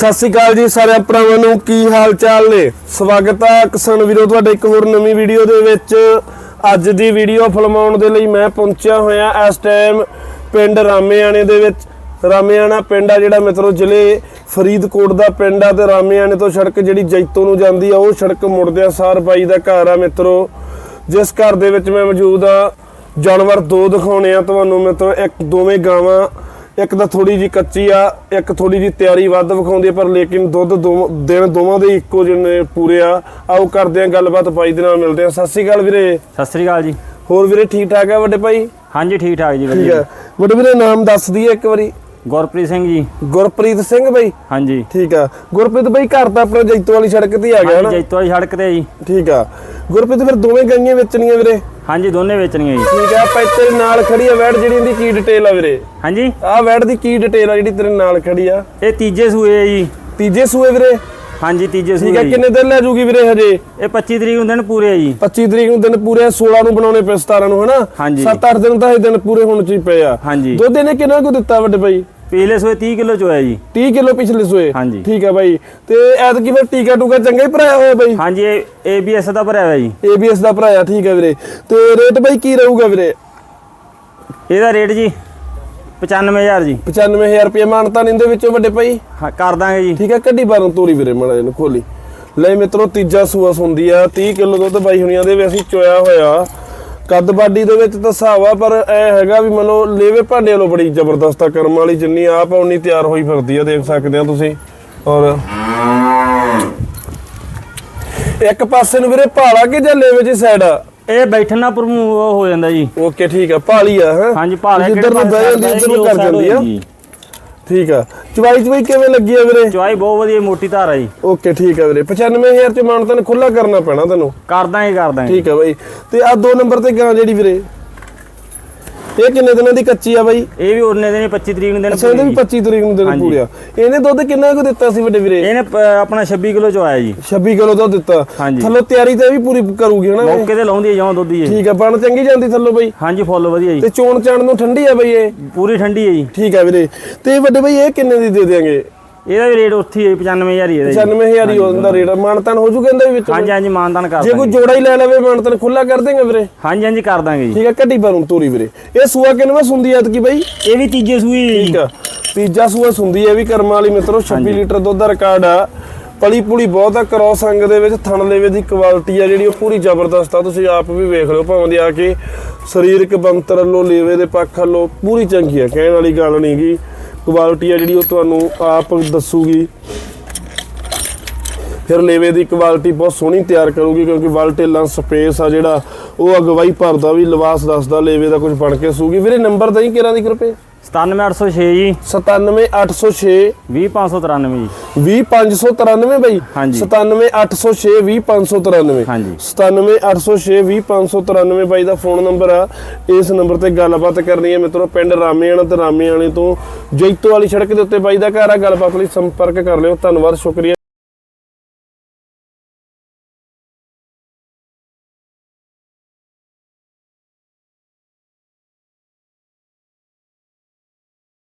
ਸਤਿ ਸ਼੍ਰੀ ਅਕਾਲ ਜੀ ਸਾਰੇ ਭਰਾਵਾਂ ਨੂੰ, ਕੀ ਹਾਲ ਚਾਲ ਨੇ? ਸਵਾਗਤ ਹੈ ਕਿਸਾਨ ਵੀਰੋ, ਤੁਹਾਡੇ ਇੱਕ ਹੋਰ ਨਵੀਂ ਵੀਡੀਓ ਦੇ ਵਿੱਚ। ਅੱਜ ਦੀ ਵੀਡੀਓ ਫਿਲਮਾਉਣ ਦੇ ਲਈ ਮੈਂ ਪਹੁੰਚਿਆ ਹੋਇਆ ਇਸ ਟਾਈਮ ਪਿੰਡ ਰਾਮੇਆਣੇ ਦੇ ਵਿੱਚ। ਰਾਮੇਆਣਾ ਪਿੰਡ ਆ ਜਿਹੜਾ ਮਿੱਤਰੋ, ਜ਼ਿਲ੍ਹੇ ਫਰੀਦਕੋਟ ਦਾ ਪਿੰਡ ਆ ਤੇ ਰਾਮੇਆਣੇ ਤੋਂ ਸੜਕ ਜਿਹੜੀ ਜੈਤੋ ਨੂੰ ਜਾਂਦੀ ਆ, ਉਹ ਸੜਕ ਮੁੜਦਿਆਂ ਸਾਰ ਬਾਈ ਦਾ ਘਰ ਆ ਮਿੱਤਰੋ। ਜਿਸ ਘਰ ਦੇ ਵਿੱਚ ਮੈਂ ਮੌਜੂਦ ਆ। ਜਾਨਵਰ ਦੋ ਦਿਖਾਉਣੇ ਆ ਤੁਹਾਨੂੰ ਮਿੱਤਰੋ, ਇੱਕ ਦੋਵੇਂ ਗਾਵਾਂ ਇੱਕ ਤਾਂ ਥੋੜੀ ਜੀ ਕੱਚੀ ਆ ਇੱਕ ਥੋੜੀ ਜੀ ਤਿਆਰੀ ਵੱਧ ਵਿਖਾਉਂਦੀ ਆ, ਪਰ ਲੇਕਿਨ ਦੁੱਧ ਦੋ ਦਿਨ ਦੋਵਾਂ ਦੇ ਇੱਕੋ ਜਿਹੇ ਪੂਰੇ ਆ। ਆਓ ਕਰਦੇ ਆ ਗੱਲਬਾਤ ਬਾਈ ਦੇ ਨਾਲ ਮਿਲਦੇ ਆ। ਸਤਿ ਸ਼੍ਰੀ ਅਕਾਲ ਵੀਰੇ। ਸਤਿ ਸ੍ਰੀ ਅਕਾਲ ਜੀ। ਹੋਰ ਵੀਰੇ ਠੀਕ ਠਾਕ ਆ ਵੱਡੇ ਭਾਈ? ਹਾਂਜੀ ਠੀਕ ਠਾਕ ਜੀ ਵਧੀਆ। ਵੱਡੇ ਵੀਰੇ ਨਾਮ ਦੱਸ ਦਈਏ ਇੱਕ ਵਾਰੀ। ਗੁਰਪ੍ਰੀਤ ਸਿੰਘ ਜੀ। ਗੁਰਪ੍ਰੀਤ ਸਿੰਘ ਬਾਈ? ਹਾਂਜੀ। ਠੀਕ ਆ। ਗੁਰਪ੍ਰੀਤ ਬਾਈ ਘਰ ਤਾਂ ਆਪਣਾ ਜੈਤੋ ਵਾਲੀ ਸੜਕ ਤੇ ਆ ਗਿਆ ਹਾਂਜੀ ਨਾ ਜੈਤੋ ਵਾਲੀ ਸੜਕ ਤੇ ਜੀ। ਠੀਕ ਆ। ਗੁਰਪ੍ਰੀਤ ਫਿਰ ਦੋਵੇਂ ਗਾਈਆਂ ਵੇਚਣੀਆਂ ਵੀਰੇ? ਹਾਂਜੀ ਦੋਨੇ ਵੇਚਣੀਆਂ ਜੀ। ਠੀਕ ਆ ਆਪਾਂ ਤੇਰੇ ਨਾਲ ਖੜੀ ਆ ਵੈੜ ਜਿਹੜੀ ਇਹਦੀ ਕੀ ਡਿਟੇਲ ਆ ਵੀਰੇ? ਹਾਂਜੀ। ਆਹ ਵੈੜ ਦੀ ਕੀ ਡਿਟੇਲ ਆ ਜਿਹੜੀ ਤੇਰੇ ਨਾਲ ਖੜੀ ਆ? ਇਹ ਤੀਜੇ ਸੂਏ ਆ ਜੀ। ਤੀਜੇ ਸੂਏ ਵੀਰੇ? ਹਾਂਜੀ ਤੀਜੇ ਠੀਕ ਸੂਏ ਆ ਜੀ। ਕਿੰਨੇ ਦਿਨ ਲੈ ਜੂਗੀ ਵੀਰੇ ਹਜੇ? ਇਹ 25 ਤਰੀਕ ਨੂੰ ਦਿਨ ਪੂਰੇ ਆ ਜੀ। 25 ਤਰੀਕ ਨੂੰ ਦਿਨ ਪੂਰੇ ਆ, 16 ਨੂੰ ਬਣਾਉਣੇ ਪਏ 17 ਨੂੰ ਹਨਾ? ਹਾਂਜੀ। 7-8 ਦਿਨ ਤਾਂ ਇਹ ਦਿਨ ਪੂਰੇ ਹੋਣ ਚ ਹੀ ਪਏ ਆ। ਹਾਂਜੀ। ਦੁੱਧ ਇਹਨੇ ਕਿੰਨਾ ਕੁ ਦਿੱਤਾ ਵੱਡੇ ਭਾਈ ਪਿਛਲੇ ਸੂਏ 30 ਕਿਲੋ ਚੋਇਆ ਜੀ। 30 ਕਿਲੋ ਪਿਛਲੇ ਸੋਏ? ਹਾਂਜੀ। ਠੀਕ ਆ ਬਾਈ। ਤੇ ਐਤਕੀ ਫਿਰ ਟੀਕਾ ਟੂਕਾ ਚੰਗਾ ਹੀ ਭਰਾਇਆ ਹੋਇਆ ਬਾਈ? ਹਾਂਜੀ ਇਹ ABS ਦਾ ਭਰਿਆ ਹੋਇਆ ਜੀ। ABS ਦਾ ਭਰਾਇਆ ਠੀਕ ਆ ਵੀਰੇ। ਤੇ ਰੇਟ ਬਾਈ ਕੀ ਰਹੂਗਾ ਵੀਰੇ? ਇਹਦਾ ਰੇਟ ਜੀ 95000 ਜੀ। 95000 ਰੁਪਏ ਮਾਨਤਾ ਨਿੰਦੇ ਵਿੱਚੋਂ ਵੱਡੇ ਭਾਈ। ਹਾਂ, ਕਰ ਦਾਂਗੇ ਜੀ। ਠੀਕ ਆ ਕੱਢੀ ਬਾਰੋਂ ਤੋਰੀ ਵੀਰੇ ਮੜਾ ਇਹਨੂੰ ਖੋਲੀ। ਲੈ ਮਿੱਤਰੋ ਤੀਜਾ ਸੂਆ ਸੁੰਦੀ ਆ 30 ਕਿਲੋ ਦੁੱਧ ਬਾਈ ਹੁਣੀਆਂ ਦੇ ਵੀ ਅਸੀਂ ਚੋਇਆ ਹੋਇਆ। ਕੱਦ ਬਾਡੀ ਦੇ ਵਿੱਚ ਤਾਂ ਆ ਪਰ ਇਹ ਹੈਗਾ ਵੀ ਮੰਨੋ ਲੇਵੇ ਭਾਂਡੇ ਵਾਲੋ ਬੜੀ ਜ਼ਬਰਦਸਤ ਆ ਕਰਮ ਵਾਲੀ ਜਿੰਨੀ ਆਪ ਉਨੀ ਤਿਆਰ ਹੋਈ ਫਿਰਦੀ ਆ ਦੇਖ ਸਕਦੇ ਆ ਤੁਸੀਂ। ਔਰ ਇੱਕ ਪਾਸੇ ਨੂੰ ਵੀਰੇ ਭਾਲਾ ਕਿ ਜਾਂ ਲੇਵੇ ਜੀ ਸਾਈਡ ਆ? ਇਹ ਬੈਠਣਾ ਪ੍ਰਮੂ ਹੋ ਜਾਂਦਾ ਜੀ। ਓਕੇ ਠੀਕ ਆ ਭਾਲੀ ਆ ਹੈ? ਹਾਂਜੀ ਭਾਲ ਜਿੱਧਰ ਨੂੰ ਬਹਿ ਜਾਂਦੀ ਉਧਰ ਨੂੰ ਕਰ ਜਾਂਦੀ ਆ। ਠੀਕ ਆ। ਚਵਾਈ ਚਵਾਈ ਕਿਵੇਂ ਲੱਗੀ ਆ ਵੀਰੇ? ਚੁਆਈ ਬਹੁਤ ਵਧੀਆ ਮੋਟੀ ਧਾਰ ਆ ਜੀ। ਓਕੇ ਠੀਕ ਆ ਵੀਰੇ। 95000 ਚ ਮਾਨਤਨ ਖੁੱਲਾ ਕਰਨਾ ਪੈਣਾ ਤੈਨੂੰ। ਕਰ ਦਾਂਗੇ ਕਰ ਦਾਂਗੇ। ਠੀਕ ਆ ਬਾਈ। ਤੇ ਆ ਦੋ ਨੰਬਰ ਤੇ ਗਾਂ ਜਿਹੜੀ ਵੀਰੇ? ਇਹ ਕਿੰਨੇ ਦਿਨਾਂ ਦੀ ਕੱਚੀ ਆ ਬਾਈ? ਇਹ ਵੀ ਉਹਨੇ ਦਿਨ 25 ਤਰੀਕ ਨੂੰ ਦਿਨ ਅੱਛਾ ਇਹਦੇ ਵੀ 25 ਤਰੀਕ ਨੂੰ ਦਿਨ। ਪੂਰਿਆ ਇਹਨੇ ਦੁੱਧ ਕਿੰਨਾ ਕੁ ਦਿੱਤਾ ਸੀ ਵੱਡੇ ਵੀਰੇ? ਇਹਨੇ ਆਪਣਾ 26 ਕਿਲੋ ਚੋਇਆ ਜੀ। 26 ਕਿਲੋ ਦੁੱਧ ਦਿੱਤਾ। ਥੱਲੋਂ ਤਿਆਰੀ ਤੇ ਇਹ ਵੀ ਪੂਰੀ ਕਰੂਗੀ ਹਨਾ? ਮੌਕੇ ਤੇ ਲਾਉਂਦੀ ਜਾਂ ਦੁੱਧ ਹੀ ਇਹ। ਠੀਕ ਆ ਬਣ ਚੰਗੀ ਜਾਂਦੀ ਥੱਲੋਂ ਬਾਈ? ਹਾਂਜੀ ਫੁੱਲ ਵਧੀਆ ਜੀ। ਤੇ ਚੋਣ ਚਾਣ ਨੂੰ ਠੰਡੀ ਆ ਬਾਈ ਇਹ? ਪੂਰੀ ਠੰਡੀ ਹੈ ਜੀ। ਠੀਕ ਆ ਵੀਰੇ। ਤੇ ਵੱਡੇ ਬਾਈ ਇਹ ਕਿੰਨੇ ਦੀ ਦੇ ਦੇਾਂਗੇ ਇਹਦਾ ਵੀ ਰੇਟ ਉੱਥੇ ਹੀ ਹੈ 95000 ਹੀ ਇਹਦਾ ਜੀ। 95000 ਹੀ ਉਹਦਾ ਰੇਟ ਮਾਨਤਨ ਹੋ ਜੂਗਾ ਇਹਦਾ ਵੀ ਵਿੱਚ ਹਾਂਜੀ ਹਾਂਜੀ ਮਾਨਦਾਨ ਕਰ ਜੇ ਕੋਈ ਜੋੜਾ ਹੀ ਲੈ ਲਵੇ ਮਾਨਤਨ ਖੁੱਲਾ ਕਰ ਦੇਗਾ ਵੀਰੇ। ਹਾਂਜੀ ਹਾਂਜੀ ਕਰ ਦਾਂਗੇ ਜੀ। ਠੀਕ ਆ ਕੱਢੀ ਬਾਰੂ ਤੋਰੀ ਵੀਰੇ। ਇਹ ਸੂਆ ਕਿੰਨਵਾ ਸੁੰਦੀ ਐ ਕੀ ਬਾਈ? ਇਹ ਵੀ ਤੀਜੇ ਸੂਈ ਹੈ ਜੀ। ਠੀਕ ਆ। ਤੀਜਾ ਸੂਆ ਸੁੰਦੀ ਹੈ ਵੀ ਕਰਮਾਂ ਵਾਲੀ ਮਿੱਤਰੋ 26 ਲੀਟਰ ਦੁੱਧ ਦਾ ਰਿਕਾਰਡ ਆ। ਪਲੀ ਪੁਲੀ ਬਹੁਤ ਆ ਕ੍ਰੋਸ ਅੰਗ ਦੇ ਵਿੱਚ ਥਣ ਲੇਵੇ ਦੀ ਕੁਆਲਿਟੀ ਆ ਜਿਹੜੀ ਉਹ ਪੂਰੀ ਜ਼ਬਰਦਸਤ ਆ। ਤੁਸੀਂ ਆਪ ਵੀ ਵੇਖ ਲਿਓ ਭਾਵੇਂ ਦੀ ਆ ਕੇ ਸਰੀਰਕ ਬੰਤਰ ਵੱਲੋਂ ਲੇਵੇ ਦੇ ਪੱਖ ਵੱਲੋਂ ਪੂਰੀ ਚੰਗੀ ਆ ਕਹਿਣ ਵਾਲੀ ਗੱਲ ਨਹੀਂਗੀ ਕੁਆਲਿਟੀ ਆ ਜਿਹੜੀ ਉਹ ਤੁਹਾਨੂੰ ਆਪ ਦੱਸੂਗੀ। ਫਿਰ ਲੇਵੇ ਦੀ ਕੁਆਲਿਟੀ ਬਹੁਤ ਸੋਹਣੀ ਤਿਆਰ ਕਰੂਗੀ ਕਿਉਂਕਿ ਵਲਟੇਲਾਂ ਸਪੇਸ ਆ ਜਿਹੜਾ, ਉਹ ਅਗਵਾਈ ਭਰਦਾ ਵੀ ਲਿਬਾਸ ਦੱਸਦਾ ਲੇਵੇ ਦਾ ਕੁਝ ਬਣ ਕੇ ਸੂਗੀ। ਵੀਰੇ ਨੰਬਰ ਤਾਂ ਹੀ ਕਿਰਾਂ ਦੀ ਕਿਰਪੇ? 97806 ਜੀ। 97806 20593 ਜੀ। 20593 ਬਈ। ਹਾਂਜੀ। 97806 20593 ਹਾਂਜੀ। 97806 20593 ਬਾਈ ਦਾ ਫੋਨ ਨੰਬਰ ਆ। ਇਸ ਨੰਬਰ ਤੇ ਗੱਲਬਾਤ ਕਰਨੀ ਹੈ ਮਿੱਤਰੋ ਪਿੰਡ ਰਾਮੇਆਣਾ ਤੇ ਰਾਮੇਆਣੇ ਤੋਂ ਜੈਤੋ ਵਾਲੀ ਸੜਕ ਦੇ ਉੱਤੇ ਬਾਈ ਦਾ ਘਰ ਆ। ਗੱਲਬਾਤ ਲਈ ਸੰਪਰਕ ਕਰ ਲਿਓ। ਧੰਨਵਾਦ ਸ਼ੁਕਰੀਆ।